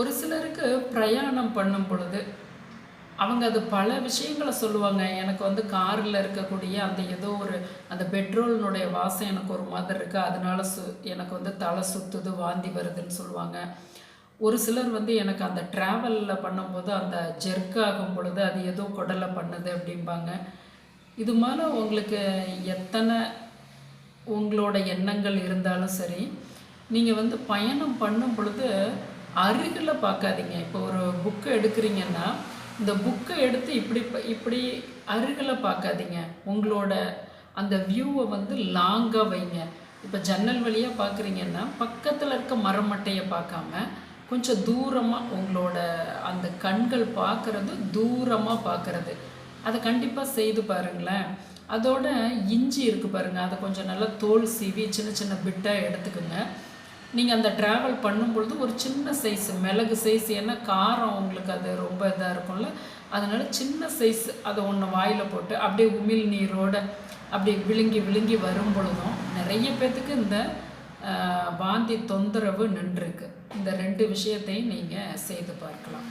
ஒரு சிலருக்கு பிரயாணம் பண்ணும் பொழுது அவங்க அது பல விஷயங்களை சொல்லுவாங்க. எனக்கு வந்து காரில் இருக்கக்கூடிய அந்த ஏதோ ஒரு அந்த பெட்ரோலினுடைய வாசம் எனக்கு ஒரு மாதிரி இருக்குது அதனால சு எனக்கு வந்து தலை சுற்றுது வாந்தி வருதுன்னு சொல்லுவாங்க. ஒரு சிலர் வந்து எனக்கு அந்த ட்ராவலில் பண்ணும்போது அந்த ஜெர்க் ஆகும் பொழுது அது ஏதோ குடலை பண்ணுது அப்படிம்பாங்க. இது மாதிரி உங்களுக்கு எத்தனை உங்களோட எண்ணங்கள் இருந்தாலும் சரி நீங்கள் வந்து பயணம் பண்ணும் பொழுது அருகில் பார்க்காதீங்க. இப்போ ஒரு புக்கு எடுக்கிறீங்கன்னா இந்த புக்கை எடுத்து இப்படி இப்படி அருகில் பார்க்காதீங்க. உங்களோட அந்த வியூவை வந்து லாங்காக வைங்க. இப்போ ஜன்னல் வழியாக பார்க்குறீங்கன்னா பக்கத்தில் இருக்க மரமட்டையை பார்க்காம கொஞ்சம் தூரமாக உங்களோட அந்த கண்கள் பார்க்குறது தூரமாக பார்க்குறது. அதை கண்டிப்பாக செய்து பாருங்களேன். அதோட இஞ்சி இருக்குது பாருங்கள் அதை கொஞ்சம் நல்லா தோல் சீவி சின்ன சின்ன பிட்டாக எடுத்துக்கோங்க. நீங்கள் அந்த ட்ராவல் பண்ணும்பொழுது ஒரு சின்ன சைஸ் மிளகு சைஸ் ஏன்னா காரம் உங்களுக்கு அது ரொம்ப இதாக இருக்கும்ல. அதனால் சின்ன சைஸ் அதை ஒன்று வாயில் போட்டு அப்படியே உமிழ் நீரோட அப்படியே விழுங்கி விழுங்கி வரும் பொழுதும் நிறைய பேர்த்துக்கு இந்த வாந்தி தொந்தரவு நின்றுருக்கு. இந்த ரெண்டு விஷயத்தையும் நீங்கள் செய்து பார்க்கலாம்.